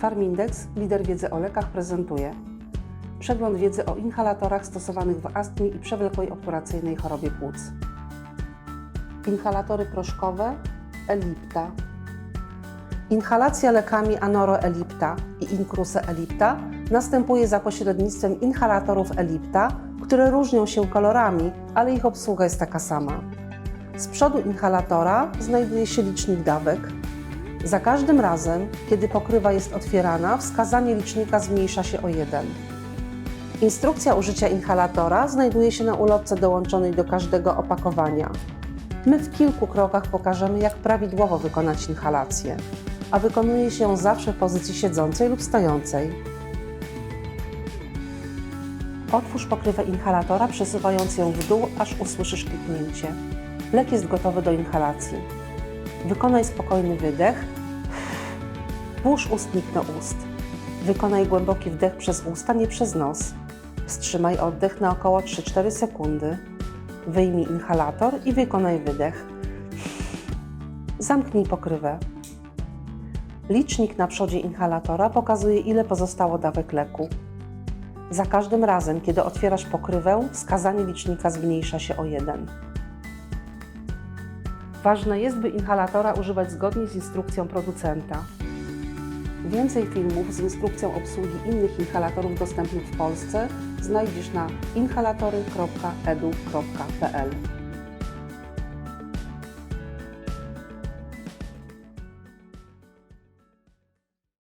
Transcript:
Farmindex, lider wiedzy o lekach, prezentuje przegląd wiedzy o inhalatorach stosowanych w astmie i przewlekłej obturacyjnej chorobie płuc. Inhalatory proszkowe Elipta. Inhalacja lekami Anoro Elipta i Incruse Elipta następuje za pośrednictwem inhalatorów Elipta, które różnią się kolorami, ale ich obsługa jest taka sama. Z przodu inhalatora znajduje się licznik dawek. Za każdym razem, kiedy pokrywa jest otwierana, wskazanie licznika zmniejsza się o 1. Instrukcja użycia inhalatora znajduje się na ulotce dołączonej do każdego opakowania. My w kilku krokach pokażemy, jak prawidłowo wykonać inhalację, a wykonuje się ją zawsze w pozycji siedzącej lub stojącej. Otwórz pokrywę inhalatora, przesuwając ją w dół, aż usłyszysz kliknięcie. Lek jest gotowy do inhalacji. Wykonaj spokojny wydech. Włóż ustnik do ust. Wykonaj głęboki wdech przez usta, nie przez nos. Wstrzymaj oddech na około 3-4 sekundy. Wyjmij inhalator i wykonaj wydech. Zamknij pokrywę. Licznik na przodzie inhalatora pokazuje, ile pozostało dawek leku. Za każdym razem, kiedy otwierasz pokrywę, wskazanie licznika zmniejsza się o 1. Ważne jest, by inhalatora używać zgodnie z instrukcją producenta. Więcej filmów z instrukcją obsługi innych inhalatorów dostępnych w Polsce znajdziesz na inhalatory.edu.pl.